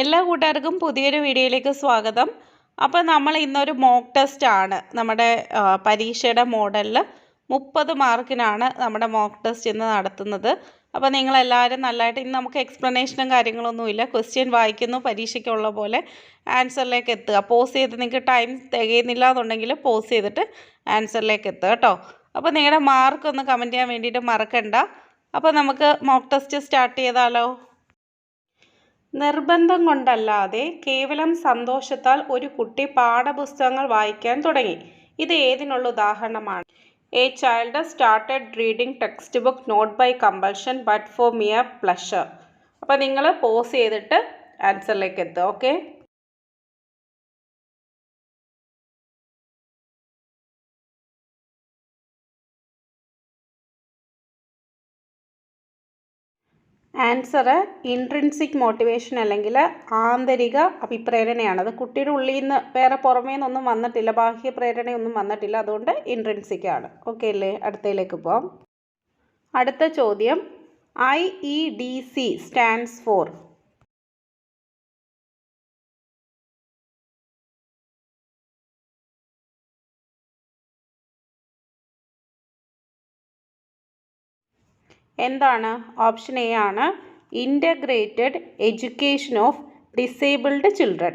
എല്ലാ കൂട്ടുകാർക്കും പുതിയൊരു വീഡിയോയിലേക്ക് സ്വാഗതം. അപ്പോൾ നമ്മൾ ഇന്നൊരു മോക്ക് ടെസ്റ്റ് ആണ്. നമ്മുടെ പരീക്ഷയുടെ മോഡലിൽ മുപ്പത് മാർക്കിനാണ് നമ്മുടെ മോക്ക് ടെസ്റ്റ് ഇന്ന് നടത്തുന്നത്. അപ്പോൾ നിങ്ങളെല്ലാവരും നല്ലതായിട്ട് ഇന്ന് നമുക്ക് എക്സ്പ്ലനേഷനും കാര്യങ്ങളൊന്നുമില്ല ക്വസ്റ്റ്യൻ വായിക്കുന്നു പരീക്ഷയ്ക്കുള്ള പോലെ ആൻസറിലേക്ക് എത്തുക. പോസ് ചെയ്ത് നിങ്ങൾക്ക് ടൈം തികയുന്നില്ല എന്നുണ്ടെങ്കിൽ പോസ് ചെയ്തിട്ട് ആൻസറിലേക്ക് എത്തുക കേട്ടോ. അപ്പോൾ നിങ്ങളുടെ മാർക്ക് ഒന്ന് കമന്റ് ചെയ്യാൻ വേണ്ടിയിട്ട് മറക്കണ്ട. അപ്പോൾ നമുക്ക് മോക്ക് ടെസ്റ്റ് സ്റ്റാർട്ട് ചെയ്താലോ? നിർബന്ധം കൊണ്ടല്ലാതെ കേവലം സന്തോഷത്താൽ ഒരു കുട്ടി പാഠപുസ്തകങ്ങൾ വായിക്കാൻ തുടങ്ങി. ഇത് ഏതിനുള്ള ഉദാഹരണമാണ്? A child started reading textbook not by compulsion but for mere pleasure അപ്പോൾ നിങ്ങൾ പോസ് ചെയ്തിട്ട് ആൻസറിലേക്ക് എത്തുക ഓക്കെ ആൻസർ ഇൻട്രിൻസിക് മോട്ടിവേഷൻ അല്ലെങ്കിൽ ആന്തരിക അഭിപ്രേരണയാണ്. അത് കുട്ടിയുടെ ഉള്ളിൽ നിന്ന് വേറെ പുറമേ നിന്നൊന്നും വന്നിട്ടില്ല ബാഹ്യ പ്രേരണയൊന്നും വന്നിട്ടില്ല. അതുകൊണ്ട് ഇൻട്രിൻസിക് ആണ്. ഓക്കെ അല്ലേ? അടുത്തയിലേക്ക് പോവാം. അടുത്ത ചോദ്യം I E D C stands for. എന്താണ്? ഓപ്ഷൻ എ ആണ് integrated education of disabled children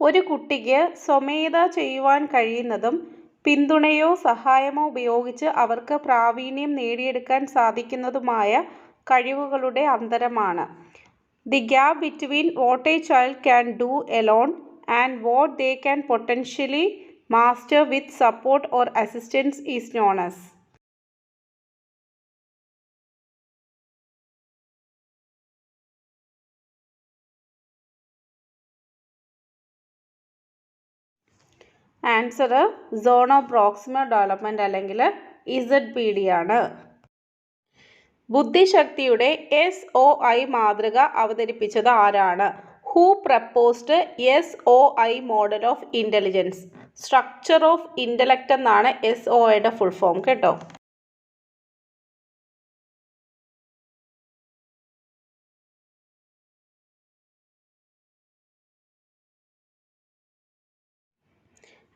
ഒരു കുട്ടിക്ക് സ്വമേധ ചെയ്യുവാൻ കഴിയുന്നതും പിന്തുണയോ സഹായമോ ഉപയോഗിച്ച് അവർക്ക് പ്രാവീണ്യം നേടിയെടുക്കാൻ സാധിക്കുന്നതുമായ കഴിവുകളുടെ അന്തരമാണ്. The gap between what a child can do alone and what they can potentially master with support or assistance is known answer of proximal development അല്ലെങ്കിൽ ഇസഡ് പി ഡി ആണ്. ബുദ്ധിശക്തിയുടെ എസ് ഒ ഐ മാതൃക അവതരിപ്പിച്ചത് ആരാണ്? Who proposed S O I model of intelligence. Structure of intellect എന്നാണ് S O ഐയുടെ full form കേട്ടോ.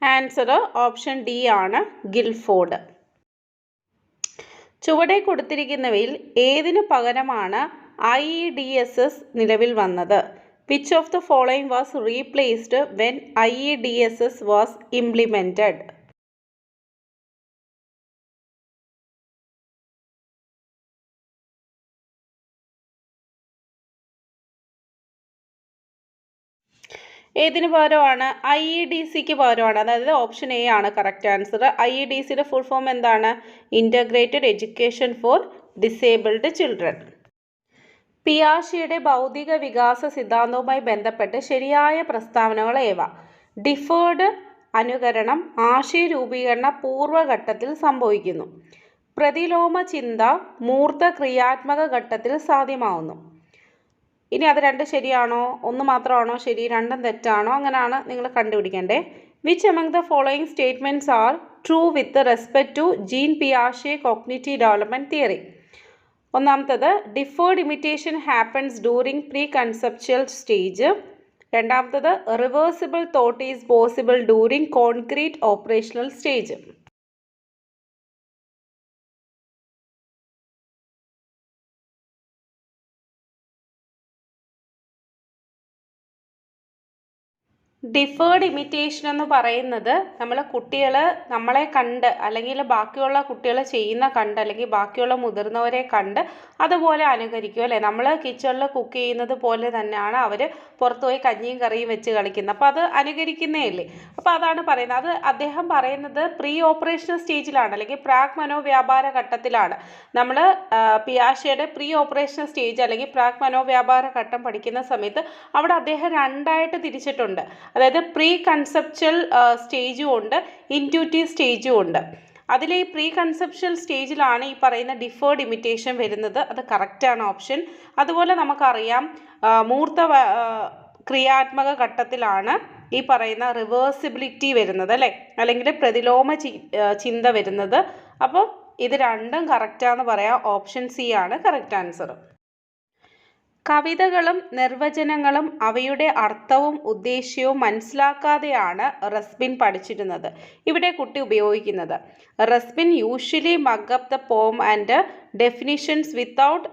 Answer option D ആണ് ഗിൽഫോർഡ് ചുവടെ കൊടുത്തിരിക്കുന്നവയിൽ ഏതിനു പകരമാണ് I E D S S നിലവിൽ വന്നത്? Which of the following was replaced when I E D S S was implemented ഏതിന് പകരമാണ്? ഐ ഇ ഡി സിക്ക് പകരമാണ്. അതായത് ഓപ്ഷൻ എ ആണ് correct answer I E D സിയുടെ ഫുൾ ഫോം എന്താണ്? Integrated education for disabled children പിയാഷിയുടെ ഭൗതിക വികാസ സിദ്ധാന്തവുമായി ബന്ധപ്പെട്ട് ശരിയായ പ്രസ്താവനകൾ ഏവ? ഡിഫേർഡ് അനുകരണം ആശയ രൂപീകരണ പൂർവഘട്ടത്തിൽ സംഭവിക്കുന്നു. പ്രതിലോമ ചിന്ത മൂർത്ത ക്രിയാത്മക ഘട്ടത്തിൽ സാധ്യമാവുന്നു. ഇനി അത് രണ്ട് ശരിയാണോ? ഒന്ന് മാത്രമാണോ ശരി? രണ്ടും തെറ്റാണോ? അങ്ങനെയാണ് നിങ്ങൾ കണ്ടുപിടിക്കേണ്ടേ. Which among the following statements are true with respect to Jean പിയാഷെ cognitive development theory ഒന്നാമത്തത് deferred imitation happens during preconceptual stage രണ്ടാമത്തത് reversible thought is possible during concrete operational stage deferred imitation എന്ന് പറയുന്നത് നമ്മൾ കുട്ടികൾ നമ്മളെ കണ്ട് അല്ലെങ്കിൽ ബാക്കിയുള്ള കുട്ടികൾ ചെയ്യുന്ന കണ്ട് അല്ലെങ്കിൽ ബാക്കിയുള്ള മുതിർന്നവരെ കണ്ട് അതുപോലെ അനുകരിക്കും അല്ലേ? നമ്മൾ കിച്ചണിൽ കുക്ക് ചെയ്യുന്നത് പോലെ തന്നെയാണ് അവർ പുറത്തു പോയി കഞ്ഞിയും കറിയും വെച്ച് കളിക്കുന്നത്. അപ്പോൾ അത് അനുകരിക്കുന്നേ അല്ലേ അപ്പോൾ അതാണ് പറയുന്നത്. അത് അദ്ദേഹം പറയുന്നത് പ്രീ ഓപ്പറേഷൻ സ്റ്റേജിലാണ് അല്ലെങ്കിൽ പ്രാഗ് മനോവ്യാപാര ഘട്ടത്തിലാണ്. നമ്മൾ പിയാഷയുടെ പ്രീ ഓപ്പറേഷൻ സ്റ്റേജ് അല്ലെങ്കിൽ പ്രാഗ് മനോവ്യാപാര ഘട്ടം പഠിക്കുന്ന സമയത്ത് അവിടെ അദ്ദേഹം രണ്ടായിട്ട് തിരിച്ചിട്ടുണ്ട്. അതായത് പ്രീ കൺസെപ്ച്വൽ സ്റ്റേജും ഉണ്ട്. ഇന്റ്യൂട്ടീവ് സ്റ്റേജും ഉണ്ട്. അതിൽ ഈ പ്രീ കൺസെപ്ച്വൽ സ്റ്റേജിലാണ് ഈ പറയുന്ന ഡിഫേർഡ് ഇമിറ്റേഷൻ വരുന്നത്. അത് കറക്റ്റാണ് ഓപ്ഷൻ അതുപോലെ നമുക്കറിയാം മൂർത്ത ക്രിയാത്മക ഘട്ടത്തിലാണ് ഈ പറയുന്ന റിവേഴ്സിബിലിറ്റി വരുന്നത് അല്ലേ? അല്ലെങ്കിൽ പ്രതിലോമ ചിന്ത വരുന്നത്. അപ്പോൾ ഇത് രണ്ടും കറക്റ്റാന്ന് പറയാം. ഓപ്ഷൻ സി ആണ് കറക്റ്റ് ആൻസർ കവിതകളും നിർവചനങ്ങളും അവയുടെ അർത്ഥവും ഉദ്ദേശ്യവും മനസ്സിലാക്കാതെയാണ് റസ്ബിൻ പഠിച്ചിരുന്നത്. ഇവിടെ കുട്ടി ഉപയോഗിക്കുന്നത്. Rasbin usually mug the poem and definitions without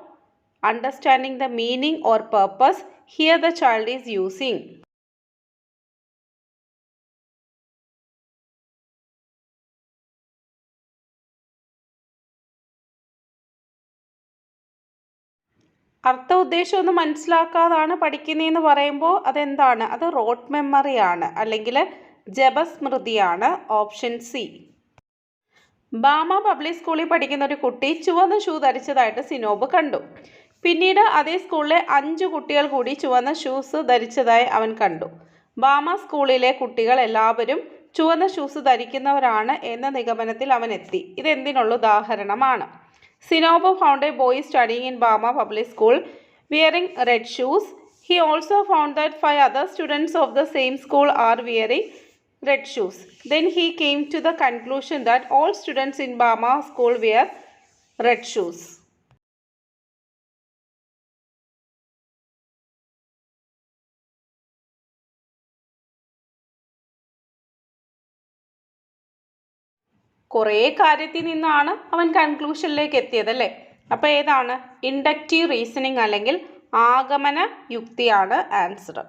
understanding the meaning or purpose here the child is using അർത്ഥ ഉദ്ദേശം ഒന്ന് മനസ്സിലാക്കാതാണ് പഠിക്കുന്നതെന്ന് പറയുമ്പോൾ അതെന്താണ്? അത് റോഡ് മെമ്മറിയാണ് അല്ലെങ്കിൽ ജപസ്മൃതിയാണ് ഓപ്ഷൻ സി ബാമ പബ്ലിക് സ്കൂളിൽ പഠിക്കുന്ന ഒരു കുട്ടി ചുവന്ന ഷൂ ധരിച്ചതായിട്ട് സിനോബ് കണ്ടു. പിന്നീട് അതേ സ്കൂളിലെ അഞ്ച് കുട്ടികൾ കൂടി ചുവന്ന ഷൂസ് ധരിച്ചതായി അവൻ കണ്ടു. ബാമ സ്കൂളിലെ കുട്ടികൾ എല്ലാവരും ചുവന്ന ഷൂസ് ധരിക്കുന്നവരാണ് എന്ന നിഗമനത്തിൽ അവൻ എത്തി. ഇതെന്തിനുള്ള ഉദാഹരണമാണ്? Sinobu found a boy studying in Bama Public School wearing red shoes. He also found that five other students of the same school are wearing red shoes. Then he came to the conclusion that all students in Bama school wear red shoes. കുറേ കാര്യത്തിൽ നിന്നാണ് അവൻ കൺക്ലൂഷനിലേക്ക് എത്തിയത് അല്ലേ അപ്പോൾ ഏതാണ്? Inductive reasoning അല്ലെങ്കിൽ ആഗമന യുക്തിയാണ് answer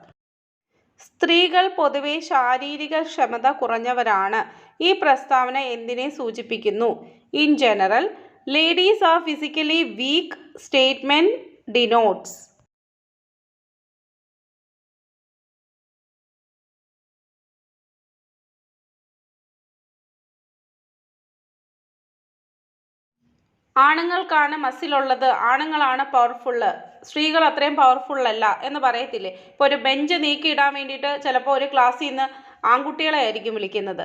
സ്ത്രീകൾ പൊതുവെ ശാരീരിക ക്ഷമത കുറഞ്ഞവരാണ്. ഈ പ്രസ്താവന എന്തിനെ സൂചിപ്പിക്കുന്നു? In general ladies are physically weak statement denotes ആണുങ്ങൾക്കാണ് മസിലുള്ളത് ആണുങ്ങളാണ് പവർഫുള്ള് സ്ത്രീകൾ അത്രയും പവർഫുൾ അല്ല എന്ന് പറയത്തില്ലേ? ഇപ്പോൾ ഒരു ബെഞ്ച് നീക്കിയിടാൻ വേണ്ടിയിട്ട് ചിലപ്പോൾ ഒരു ക്ലാസ്സിൽ നിന്ന് ആൺകുട്ടികളെ ആയിരിക്കും വിളിക്കുന്നത്.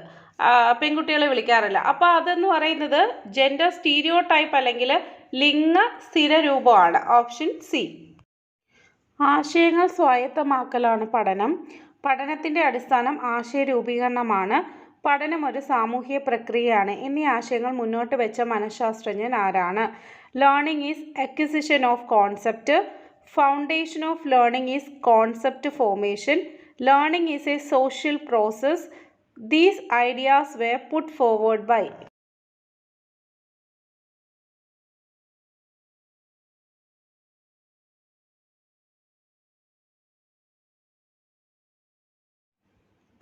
പെൺകുട്ടികളെ വിളിക്കാറില്ല. അപ്പോൾ അതെന്ന് പറയുന്നത് ജെൻഡർ സ്റ്റീരിയോ ടൈപ്പ് അല്ലെങ്കിൽ ലിംഗ സ്ഥിരരൂപമാണ്. ഓപ്ഷൻ സി ആശയങ്ങൾ സ്വായത്തമാക്കലാണ് പഠനം. പഠനത്തിന്റെ അടിസ്ഥാനം ആശയ രൂപീകരണമാണ് പഠനം ഒരു സാമൂഹിക പ്രക്രിയയാണ്. എന്നീ ആശയങ്ങൾ മുന്നോട്ട് വെച്ച മനഃശാസ്ത്രജ്ഞൻ ആരാണ്? Learning is acquisition of concept foundation of learning is concept formation learning is a social process these ideas were put forward by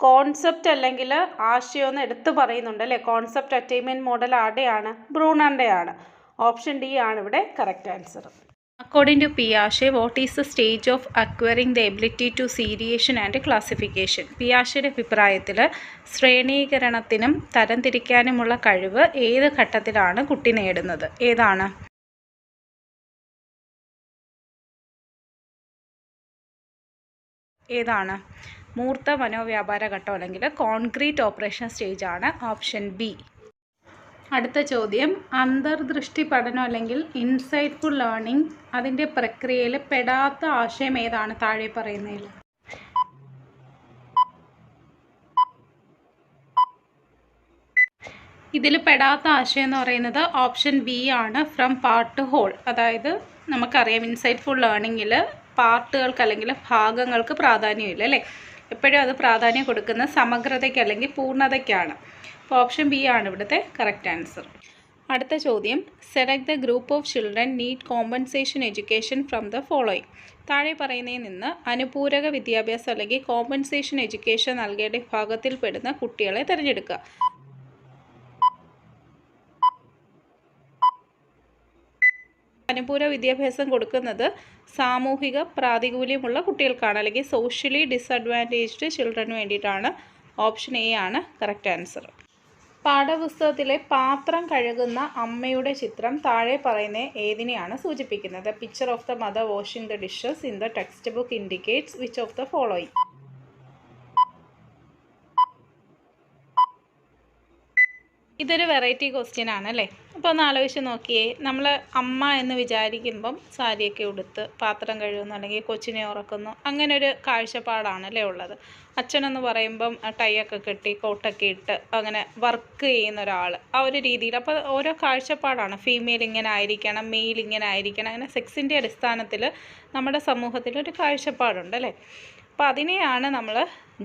concept അല്ലെങ്കിൽ ആശയം എന്ന് എടുത്തു പറയുന്നുണ്ട് അല്ലേ? കോൺസെപ്റ്റ് അറ്റൈൻമെന്റ് മോഡൽ ആടെയാണ് ബ്രൂണറിന്റെയാണ് ഓപ്ഷൻ ഡി ആണ് ഇവിടെ correct answer according to പിയാഷെ what is the stage of acquiring the ability to seriation and classification പിയാഷയുടെ അഭിപ്രായത്തിൽ ശ്രേണീകരണത്തിനും തരംതിരിക്കാനുമുള്ള കഴിവ് ഏത് ഘട്ടത്തിലാണ് കുട്ടി നേടുന്നത്? ഏതാണ്? ഏതാണ്? മൂർത്ത മനോവ്യാപാര ഘട്ടം അല്ലെങ്കിൽ കോൺക്രീറ്റ് ഓപ്പറേഷൻ സ്റ്റേജ് ആണ് ഓപ്ഷൻ ബി. അടുത്ത ചോദ്യം അന്തർദൃഷ്ടി പഠനം അല്ലെങ്കിൽ ഇൻസൈറ്റ്ഫുൾ ലേണിംഗ് അതിന്റെ പ്രക്രിയയിൽ പെടാത്ത ആശയം ഏതാണ് താഴെ പറയുന്നതിൽ? ഇതിൽ പെടാത്ത ആശയം എന്ന് പറയുന്നത് ഓപ്ഷൻ ബി ആണ് ഫ്രം പാർട്ട് ഹോൾ. അതായത് നമുക്കറിയാം ഇൻസൈറ്റ്ഫുൾ ലേണിങ്ങിൽ പാർട്ടുകൾക്ക് അല്ലെങ്കിൽ ഭാഗങ്ങൾക്ക് പ്രാധാന്യമില്ല അല്ലേ? എപ്പോഴും അത് പ്രാധാന്യം കൊടുക്കുന്ന സമഗ്രതയ്ക്ക് അല്ലെങ്കിൽ പൂർണതയ്ക്കാണ്. അപ്പോൾ ഓപ്ഷൻ ബി ആണ് ഇവിടുത്തെ കറക്റ്റ് ആൻസർ അടുത്ത ചോദ്യം. Select the group of children need compensation education from the following താഴെ പറയുന്നതിൽ നിന്ന് അനുപൂരക വിദ്യാഭ്യാസം അല്ലെങ്കിൽ കോമ്പൻസേഷൻ എഡ്യൂക്കേഷൻ നൽകേണ്ട വിഭാഗത്തിൽപ്പെടുന്ന കുട്ടികളെ തിരഞ്ഞെടുക്കുക. അനുപൂര വിദ്യാഭ്യാസം കൊടുക്കുന്നത് സാമൂഹിക പ്രാതികൂല്യമുള്ള കുട്ടികൾക്കാണ് അല്ലെങ്കിൽ സോഷ്യലി ഡിസഡ്വാന്റേജ്ഡ് ചിൽഡ്രന് വേണ്ടിയിട്ടാണ്. ഓപ്ഷൻ എ ആണ് കറക്റ്റ് ആൻസർ പാഠപുസ്തകത്തിലെ പാത്രം കഴുകുന്ന അമ്മയുടെ ചിത്രം താഴെ പറയുന്ന ഏതിനെയാണ് സൂചിപ്പിക്കുന്നത്? Picture of the mother washing the dishes in the textbook indicates which of the following ഇതൊരു വെറൈറ്റി ക്വസ്റ്റ്യൻ ആണല്ലേ? അപ്പോൾ ഒന്ന് ആലോചിച്ച് നോക്കിയേ. നമ്മൾ അമ്മ എന്ന് വിചാരിക്കുമ്പം സാരിയൊക്കെ ഉടുത്ത് പാത്രം കഴുകുന്നു അല്ലെങ്കിൽ കൊച്ചിനെ ഉറക്കുന്നു അങ്ങനെ ഒരു കാഴ്ചപ്പാടാണല്ലേ ഉള്ളത്. അച്ഛനെന്ന് പറയുമ്പം ടൈയൊക്കെ കെട്ടി കോട്ടൊക്കെ ഇട്ട് അങ്ങനെ വർക്ക് ചെയ്യുന്ന ഒരാൾ ആ ഒരു രീതിയിൽ. അപ്പോൾ ഓരോ കാഴ്ചപ്പാടാണ്. ഫീമെയിൽ ഇങ്ങനെ ആയിരിക്കണം മെയിൽ ഇങ്ങനെ ആയിരിക്കണം. അങ്ങനെ സെക്സിന്റെ അടിസ്ഥാനത്തിൽ നമ്മുടെ സമൂഹത്തിൽ ഒരു കാഴ്ചപ്പാടുണ്ട് അല്ലേ അപ്പോൾ അതിനെയാണ് നമ്മൾ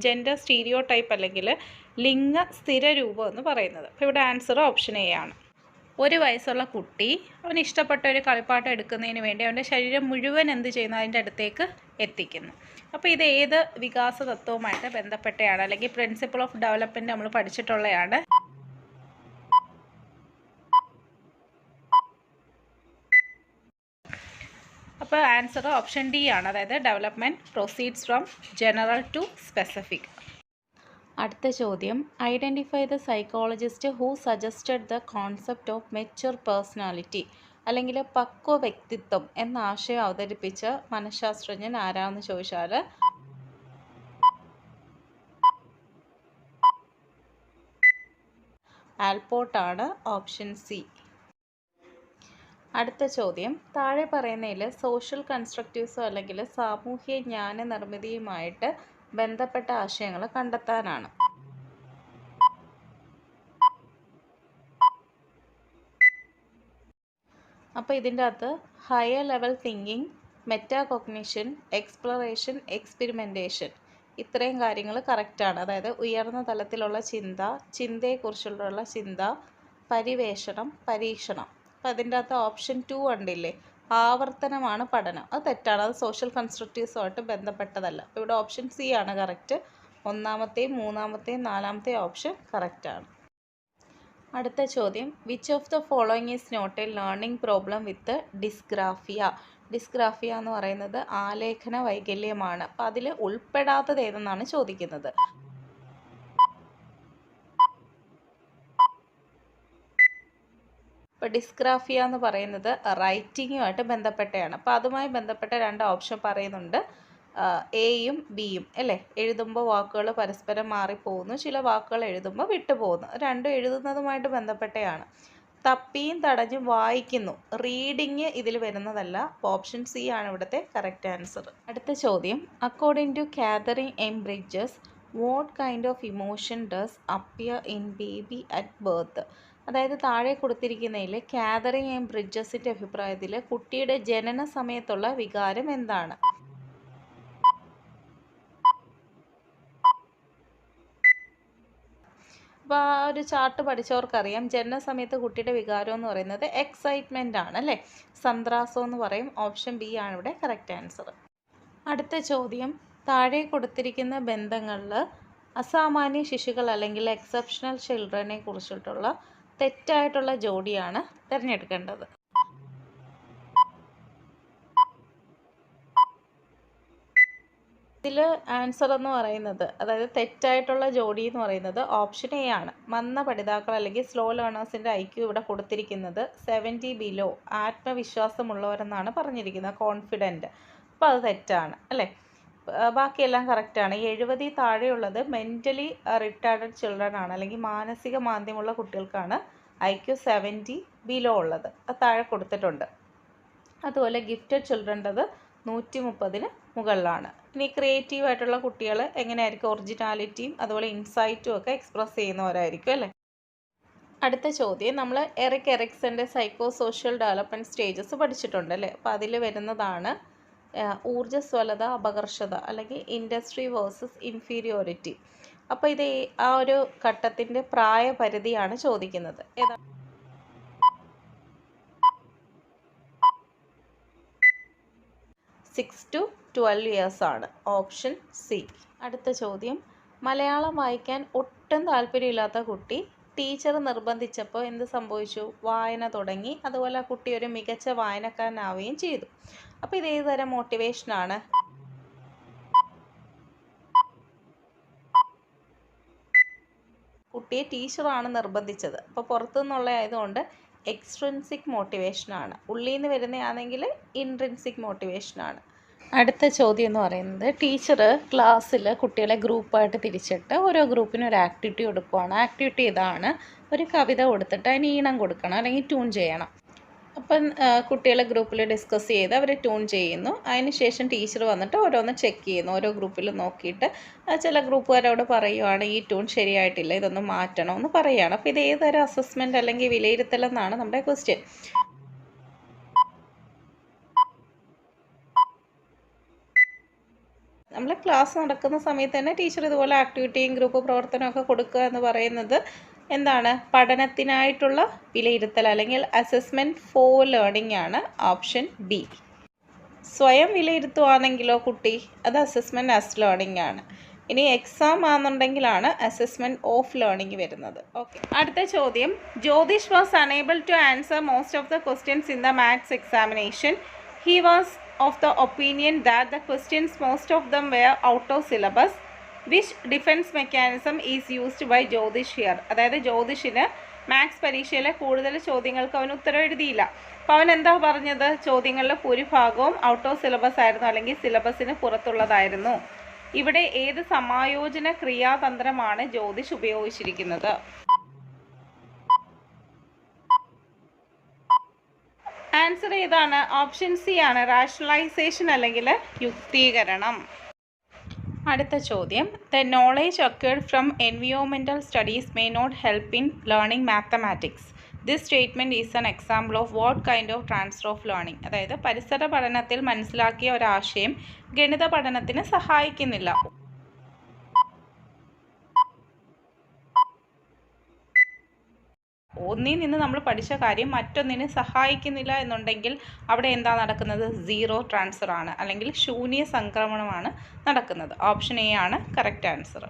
ജെൻഡർ സ്റ്റീരിയോ ടൈപ്പ് അല്ലെങ്കിൽ ലിംഗ സ്ഥിര സ്ഥിരരൂപം എന്ന് പറയുന്നത്. അപ്പോൾ ഇവിടെ ആൻസർ ഓപ്ഷൻ എ ആണ്. ഒരു വയസ്സുള്ള കുട്ടി അവന് ഇഷ്ടപ്പെട്ട ഒരു കളിപ്പാട്ടം എടുക്കുന്നതിന് വേണ്ടി അവന്റെ ശരീരം മുഴുവൻ എന്ത് ചെയ്യുന്നു? അതിന്റെ അടുത്തേക്ക് എത്തിക്കുന്നു. അപ്പോൾ ഇത് ഏത് വികാസ തത്വവുമായിട്ട് ബന്ധപ്പെട്ടയാണ്? അല്ലെങ്കിൽ പ്രിൻസിപ്പിൾ ഓഫ് ഡെവലപ്മെന്റ് നമ്മൾ പഠിച്ചിട്ടുള്ളതാണ് അപ്പോൾ ആൻസർ ഓപ്ഷൻ ഡി ആണ്. അതായത് development proceeds from general to specific അടുത്ത ചോദ്യം. Identify the psychologist who suggested the concept of mature personality അല്ലെങ്കിൽ പക്വ വ്യക്തിത്വം എന്ന ആശയം അവതരിപ്പിച്ച മനഃശാസ്ത്രജ്ഞൻ ആരാന്ന് ചോദിച്ചാൽ ആൽപോർട്ടാണ് ഓപ്ഷൻ സി അടുത്ത ചോദ്യം. താഴെ പറയുന്നതിൽ സോഷ്യൽ കൺസ്ട്രക്റ്റീവ്സോ അല്ലെങ്കിൽ സാമൂഹ്യ ജ്ഞാന നിർമ്മിതിയുമായിട്ട് ബന്ധപ്പെട്ട ആശയങ്ങൾ കണ്ടെത്താനാണ്. അപ്പോൾ ഇതിന്റെ അകത്ത് higher level thinking metacognition exploration experimentation ഇത്രയും കാര്യങ്ങൾ കറക്റ്റാണ് അതായത് ഉയർന്ന തലത്തിലുള്ള ചിന്ത ചിന്തയെക്കുറിച്ചുള്ള ചിന്ത പരിവേഷണം പരീക്ഷണം. അപ്പോൾ അതിന്റെ അകത്ത് ഓപ്ഷൻ ടു ഉണ്ടില്ലേ ആവർത്തനമാണ് പഠനം. അത് തെറ്റാണ്. അത് സോഷ്യൽ കൺസ്ട്രക്റ്റീവ്സുമായിട്ട് ബന്ധപ്പെട്ടതല്ല. അപ്പോൾ ഇവിടെ ഓപ്ഷൻ സി ആണ് കറക്റ്റ് ഒന്നാമത്തെയും മൂന്നാമത്തെയും നാലാമത്തെയും ഓപ്ഷൻ കറക്റ്റാണ് അടുത്ത ചോദ്യം. Which of the following is not a learning problem with dysgraphia dysgraphia എന്ന് പറയുന്നത് ആലേഖന വൈകല്യമാണ്. അപ്പോൾ അതിൽ ഉൾപ്പെടാത്തത് ഏതെന്നാണ് ചോദിക്കുന്നത്. ഇപ്പോൾ ഡിസ്ഗ്രാഫിയ എന്ന് പറയുന്നത് റൈറ്റിങ്ങുമായിട്ട് ബന്ധപ്പെട്ടതാണ് അപ്പോൾ അതുമായി ബന്ധപ്പെട്ട രണ്ട് ഓപ്ഷൻ പറയുന്നുണ്ട്. എയും ബിയും അല്ലേ? എഴുതുമ്പോൾ വാക്കുകൾ പരസ്പരം മാറിപ്പോകുന്നു. ചില വാക്കുകൾ എഴുതുമ്പോൾ വിട്ടുപോകുന്നു. രണ്ടും എഴുതുന്നതുമായിട്ട് ബന്ധപ്പെട്ടതാണ് തപ്പിയും തടഞ്ഞും വായിക്കുന്നു. റീഡിങ് ഇതിൽ വരുന്നതല്ല. ഓപ്ഷൻ സി ആണ് ഇവിടുത്തെ കറക്റ്റ് ആൻസർ. അടുത്ത ചോദ്യം. According to Katharine M Bridges what kind of emotion does appear in baby at birth അതായത് താഴെ കൊടുത്തിരിക്കുന്നതിൽ കാതറിങ് എം ബ്രിഡ്ജസിന്റെ അഭിപ്രായത്തിൽ കുട്ടിയുടെ ജനന സമയത്തുള്ള വികാരം എന്താണ്? അപ്പോൾ ആ ഒരു ചാർട്ട് പഠിച്ചവർക്കറിയാം. ജനന സമയത്ത് കുട്ടിയുടെ വികാരം എന്ന് പറയുന്നത് എക്സൈറ്റ്മെന്റ് ആണ് അല്ലേ? സന്ത്രാസം എന്ന് പറയും. ഓപ്ഷൻ ബി ആണ് ഇവിടെ കറക്റ്റ് ആൻസർ അടുത്ത ചോദ്യം. താഴെ കൊടുത്തിരിക്കുന്ന ബന്ധങ്ങളിൽ അസാമാന്യ ശിശുക്കൾ അല്ലെങ്കിൽ എക്സെപ്ഷണൽ ചിൽഡ്രനെ കുറിച്ചിട്ടുള്ള തെറ്റായിട്ടുള്ള ജോഡിയാണ് തിരഞ്ഞെടുക്കേണ്ടത്. ഇതിൽ ആൻസർ എന്ന് പറയുന്നത് അതായത് തെറ്റായിട്ടുള്ള ജോഡി എന്ന് പറയുന്നത് ഓപ്ഷൻ എ ആണ്. മന്ന പഠിതാക്കൾ അല്ലെങ്കിൽ സ്ലോ ലേണേഴ്സിന്റെ ഐക്യു ഇവിടെ കൊടുത്തിരിക്കുന്നത് സെവന്റി ബിലോ. ആത്മവിശ്വാസമുള്ളവരെന്നാണ് പറഞ്ഞിരിക്കുന്നത് കോൺഫിഡന്റ് അപ്പോൾ അത് തെറ്റാണ് അല്ലേ? ബാക്കിയെല്ലാം കറക്റ്റാണ്. എഴുപതിൽ താഴെയുള്ളത് മെന്റലി റിട്ടാർഡഡ് ചിൽഡ്രൻ ആണ്. അല്ലെങ്കിൽ മാനസിക മാന്ദ്യമുള്ള കുട്ടികൾക്കാണ് ഐ ക്യു സെവന്റി ബിലോ ഉള്ളത്. അത് താഴെ കൊടുത്തിട്ടുണ്ട്. അതുപോലെ ഗിഫ്റ്റഡ് ചിൽഡ്രന്റെത് നൂറ്റി മുപ്പതിന് മുകളിലാണ്. ഇനി ക്രിയേറ്റീവ് ആയിട്ടുള്ള കുട്ടികൾ എങ്ങനെയായിരിക്കും ഒറിജിനാലിറ്റിയും അതുപോലെ ഇൻസൈറ്റും ഒക്കെ എക്സ്പ്രസ് ചെയ്യുന്നവരായിരിക്കും അല്ലേ? അടുത്ത ചോദ്യം. നമ്മൾ എറിക് എറിക്സന്റെ സൈക്കോ സോഷ്യൽ ഡെവലപ്മെന്റ് സ്റ്റേജസ് പഠിച്ചിട്ടുണ്ട് അല്ലേ? അപ്പോൾ അതിൽ വരുന്നതാണ് ഊർജസ്വലത അപകർഷത അല്ലെങ്കിൽ ഇൻഡസ്ട്രി വേഴ്സസ് ഇൻഫീരിയോറിറ്റി അപ്പോൾ ഇത് ആ ഒരു ഘട്ടത്തിന്റെ പ്രായപരിധിയാണ് ചോദിക്കുന്നത്. സിക്സ് ടു ട്വൽവ് ഇയേഴ്സ് ആണ്. ഓപ്ഷൻ സി അടുത്ത ചോദ്യം. മലയാളം വായിക്കാൻ ഒട്ടും താല്പര്യമില്ലാത്ത കുട്ടി ടീച്ചർ നിർബന്ധിച്ചപ്പോൾ എന്ത് സംഭവിച്ചു? വായന തുടങ്ങി. അതുപോലെ ആ കുട്ടി ഒരു മികച്ച വായനക്കാരനാവുകയും ചെയ്തു. അപ്പോൾ ഇത് ഏത് തരം മോട്ടിവേഷനാണ് കുട്ടിയെ ടീച്ചറാണ് നിർബന്ധിച്ചത്. അപ്പോൾ പുറത്തുനിന്നുള്ള ആയതുകൊണ്ട് എക്സ്ട്രിൻസിക് മോട്ടിവേഷനാണ് ഉള്ളിൽ നിന്ന് വരുന്നതാണെങ്കിൽ ഇൻട്രിൻസിക് മോട്ടിവേഷനാണ് അടുത്ത ചോദ്യം എന്ന് പറയുന്നത് ടീച്ചർ ക്ലാസ്സിൽ കുട്ടികളെ ഗ്രൂപ്പായിട്ട് തിരിച്ചിട്ട് ഓരോ ഗ്രൂപ്പിനും ഒരു ആക്ടിവിറ്റി കൊടുക്കുവാണ്. ആക്ടിവിറ്റി ഇതാണ്. ഒരു കവിത കൊടുത്തിട്ട് അതിന് ഈണം കൊടുക്കണം അല്ലെങ്കിൽ ട്യൂൺ ചെയ്യണം. അപ്പം കുട്ടികളെ ഗ്രൂപ്പിൽ ഡിസ്കസ് ചെയ്ത് അവർ ട്യൂൺ ചെയ്യുന്നു. അതിന് ശേഷം ടീച്ചർ വന്നിട്ട് ഓരോന്ന് ചെക്ക് ചെയ്യുന്നു. ഓരോ ഗ്രൂപ്പിൽ നോക്കിയിട്ട് ചില ഗ്രൂപ്പുകാരോട് പറയുവാണ് ഈ ട്യൂൺ ശരിയായിട്ടില്ല ഇതൊന്ന് മാറ്റണം എന്ന് പറയുകയാണ് അപ്പോൾ ഇത് ഏതൊരു അസസ്മെന്റ് അല്ലെങ്കിൽ വിലയിരുത്തലെന്നാണ് നമ്മുടെ ക്വസ്റ്റ്യൻ നമ്മൾ ക്ലാസ് നടക്കുന്ന സമയത്ത് തന്നെ ടീച്ചർ ഇതുപോലെ ആക്ടിവിറ്റിയും ഗ്രൂപ്പ് പ്രവർത്തനമൊക്കെ കൊടുക്കുക എന്ന് പറയുന്നത് എന്താണ്? പഠനത്തിനായിട്ടുള്ള വിലയിരുത്തൽ അല്ലെങ്കിൽ അസസ്മെന്റ് ഫോർ ലേണിംഗ് ആണ് ഓപ്ഷൻ ബി സ്വയം വിലയിരുത്തുവാണെങ്കിലോ കുട്ടി? അത് അസസ്മെന്റ് ആസ് ലേണിംഗ് ആണ്. ഇനി എക്സാം ആണെന്നുണ്ടെങ്കിലാണ് അസസ്മെന്റ് ഓഫ് ലേണിംഗ് വരുന്നത്. ഓക്കെ അടുത്ത ചോദ്യം. Jyothish was unable to answer most of the questions in the maths examination he was of the opinion that the questions most of them were out of syllabus which defence mechanism is used by Jyothish here അതായത് ജ്യോതിഷിന് maths പരീക്ഷയിലെ കൂടുതൽ ചോദ്യങ്ങൾക്ക് അവൻ ഉത്തരം എഴുതിയില്ല. അപ്പോൾ അവൻ എന്താ പറഞ്ഞത്? ചോദ്യങ്ങളിലെ ഭൂരിഭാഗവും ഔട്ട് ഓഫ് സിലബസ് ആയിരുന്നു അല്ലെങ്കിൽ സിലബസിന് പുറത്തുള്ളതായിരുന്നു. ഇവിടെ ഏത് സമായോജന ക്രിയാതന്ത്രമാണ് ജ്യോതിഷ് ഉപയോഗിച്ചിരിക്കുന്നത്? ആൻസർ ഏതാണ്? ഓപ്ഷൻ സി ആണ്. റാഷണലൈസേഷൻ അല്ലെങ്കിൽ യുക്തീകരണം. അടുത്ത ചോദ്യം. The knowledge acquired from എൻവിയോമെന്റൽ studies may not help in learning mathematics this statement is an example of what kind of transfer of learning അതായത് പരിസര പഠനത്തിൽ മനസ്സിലാക്കിയ ഒരാശയം ഗണിത പഠനത്തിന് സഹായിക്കുന്നില്ല. ഒന്നിൽ നിന്ന് നമ്മൾ പഠിച്ച കാര്യം മറ്റൊന്നിന് സഹായിക്കുന്നില്ല എന്നുണ്ടെങ്കിൽ അവിടെ എന്താ നടക്കുന്നത്? സീറോ ട്രാൻസ്ഫർ ആണ്. അല്ലെങ്കിൽ ശൂന്യ സംക്രമണമാണ് നടക്കുന്നത്. ഓപ്ഷൻ എ ആണ് correct answer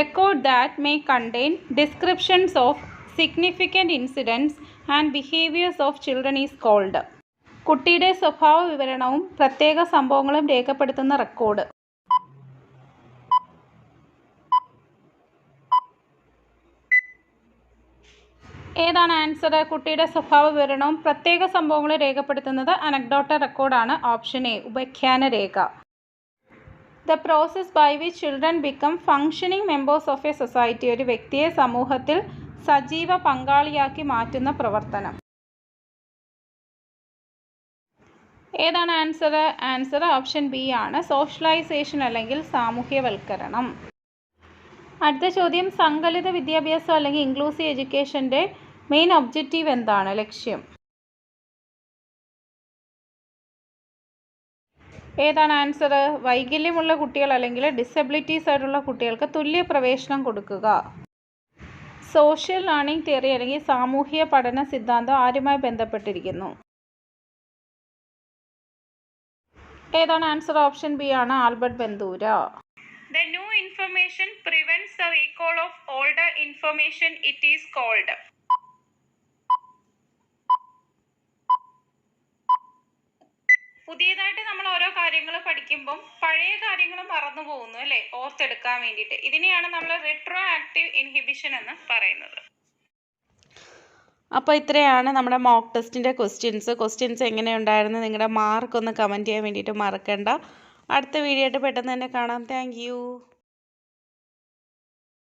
record that may contain descriptions of significant incidents and behaviours of children is called കുട്ടിയുടെ സ്വഭാവ വിവരണവും പ്രത്യേക സംഭവങ്ങളും രേഖപ്പെടുത്തുന്ന റെക്കോർഡ് ഏതാണ് ആൻസർ കുട്ടിയുടെ സ്വഭാവ വിവരണവും പ്രത്യേക സംഭവങ്ങൾ രേഖപ്പെടുത്തുന്നത് അനക്ഡോട്ട റെക്കോർഡാണ് ഓപ്ഷൻ എ ഉപഖ്യാന രേഖ. The process by which children become functioning members of a society ഒരു വ്യക്തിയെ സമൂഹത്തിൽ സജീവ പങ്കാളിയാക്കി മാറ്റുന്ന പ്രവർത്തനം. ഏതാണ് ആൻസർ ആൻസർ ഓപ്ഷൻ ബി ആണ്. സോഷ്യലൈസേഷൻ അല്ലെങ്കിൽ സാമൂഹ്യവൽക്കരണം. അടുത്ത ചോദ്യം സങ്കലിത വിദ്യാഭ്യാസം അല്ലെങ്കിൽ ഇൻക്ലൂസീവ് എഡ്യൂക്കേഷന്റെ മെയിൻ ഒബ്ജക്റ്റീവ് എന്താണ്? ലക്ഷ്യം. ഏതാണ് ആൻസർ വൈകല്യമുള്ള കുട്ടികൾ അല്ലെങ്കിൽ ഡിസബിലിറ്റീസ് ആയിട്ടുള്ള കുട്ടികൾക്ക് തുല്യ പ്രവേശനം കൊടുക്കുക. സോഷ്യൽ ലേണിംഗ് തിയറി അല്ലെങ്കിൽ സാമൂഹിക പഠന സിദ്ധാന്തം ആരുമായി ബന്ധപ്പെട്ടിരിക്കുന്നു? ഏതാണ് ആൻസർ ഓപ്ഷൻ ബി ആണ് Albert Bandura. The new information prevents the recall of older information it is called. പുതിയതായിട്ട് നമ്മൾ ഓരോ കാര്യങ്ങൾ പഠിക്കുമ്പം പഴയ കാര്യങ്ങൾ മറന്നു പോകുന്നു അല്ലേ? ഓർത്തെടുക്കാൻ വേണ്ടിയിട്ട്. ഇതിനെയാണ് നമ്മൾ റിട്രോ ആക്റ്റീവ് ഇൻഹിബിഷൻ എന്ന് പറയുന്നത്. അപ്പോൾ ഇത്രയാണ് നമ്മുടെ മോക്ക് ടെസ്റ്റിന്റെ ക്വസ്റ്റ്യൻസ് ക്വസ്റ്റ്യൻസ് എങ്ങനെയുണ്ടായിരുന്നു? നിങ്ങളുടെ മാർക്ക് ഒന്ന് കമന്റ് ചെയ്യാൻ വേണ്ടിയിട്ട് മറക്കണ്ട. അടുത്ത വീഡിയോ ആയിട്ട് പെട്ടെന്ന് തന്നെ കാണാം. താങ്ക്